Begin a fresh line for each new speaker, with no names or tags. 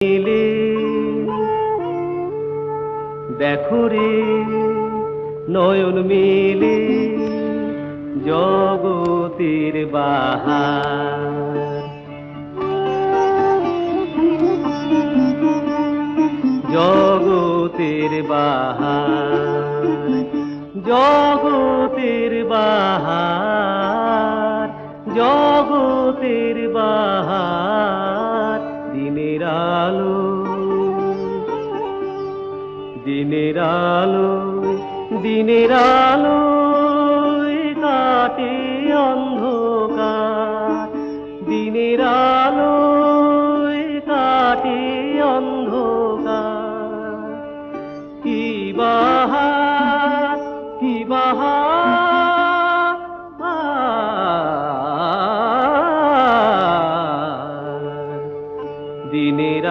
মিলে দেখো রে নয়ন মিলে জগতের বাহার। জগতের বাহার জগতের বাহার জগতের বাহার। দিনের আলো দিনের আলো কাটে অন্ধকার। দিনের আলো কাটে অন্ধকার। কি বাহা কি বাহা দিনের